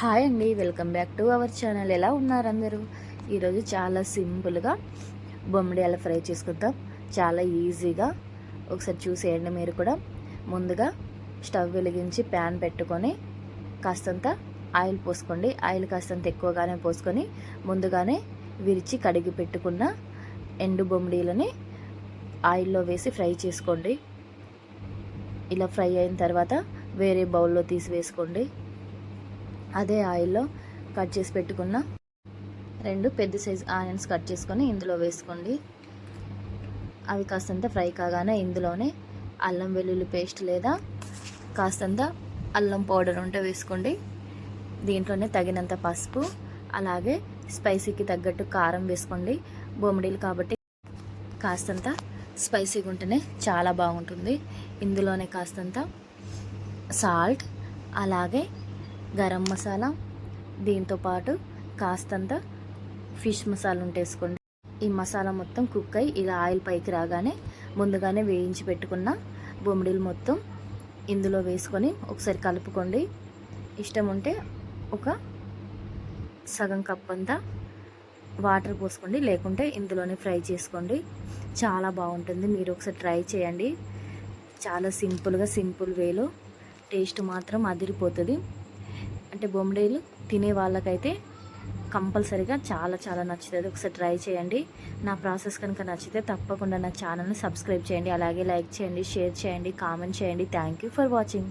Hi అండి welcome back to our channel. ఎలా ఉన్నారు అందరూ? ఈరోజు చాలా సింపుల్గా బొమ్మిడియాల ఫ్రై చేసుకుందాం. చాలా ఈజీగా. ఒకసారి చూసేయండి మీరు కూడా. ముందుగా స్టవ్ వెలిగించి ప్యాన్ పెట్టుకొని కాస్తంత ఆయిల్ పోసుకోండి. ఆయిల్ కాస్తంత ఎక్కువగానే పోసుకొని ముందుగానే విరిచి కడిగి పెట్టుకున్న ఎండు బొమ్మిడీలని ఆయిల్లో వేసి ఫ్రై చేసుకోండి. ఇలా ఫ్రై అయిన తర్వాత వేరే బౌల్లో తీసి వేసుకోండి. అదే ఆయిల్లో కట్ చేసి పెట్టుకున్న రెండు పెద్ద సైజ్ ఆనియన్స్ కట్ చేసుకొని ఇందులో వేసుకోండి. అవి కాస్తంత ఫ్రై కాగానే ఇందులోనే అల్లం వెల్లుల్లి పేస్ట్ లేదా కాస్తంత అల్లం పౌడర్ ఉంటే వేసుకోండి. దీంట్లోనే తగినంత పసుపు అలాగే స్పైసీకి తగ్గట్టు కారం వేసుకోండి. బొమ్మిడీలు కాబట్టి కాస్తంత స్పైసీగా ఉంటేనే చాలా బాగుంటుంది. ఇందులోనే కాస్తంత సాల్ట్ అలాగే గరం మసాలా దీంతోపాటు కాస్తంత ఫిష్ మసాలా ఉంటే వేసుకోండి ఈ మసాలా మొత్తం కుక్ అయి ఇలా ఆయిల్ పైకి రాగానే ముందుగానే వేయించి పెట్టుకున్న బొమ్మిడిలు మొత్తం ఇందులో వేసుకొని ఒకసారి కలుపుకోండి. ఇష్టం ఉంటే ఒక సగం కప్ అంతా వాటర్ పోసుకోండి లేకుంటే ఇందులోనే ఫ్రై చేసుకోండి. చాలా బాగుంటుంది. మీరు ఒకసారి ట్రై చేయండి. చాలా సింపుల్గా సింపుల్ వేలో టేస్ట్ మాత్రం అదిరిపోతుంది. అంటే బొమ్మిడీలు తినే వాళ్ళకైతే కంపల్సరీగా చాలా చాలా నచ్చుతుంది. ఒకసారి ట్రై చేయండి. నా ప్రాసెస్ కనుక నచ్చితే తప్పకుండా నా ఛానల్ని సబ్స్క్రైబ్ చేయండి. అలాగే లైక్ చేయండి షేర్ చేయండి కామెంట్ చేయండి. Thank you for watching.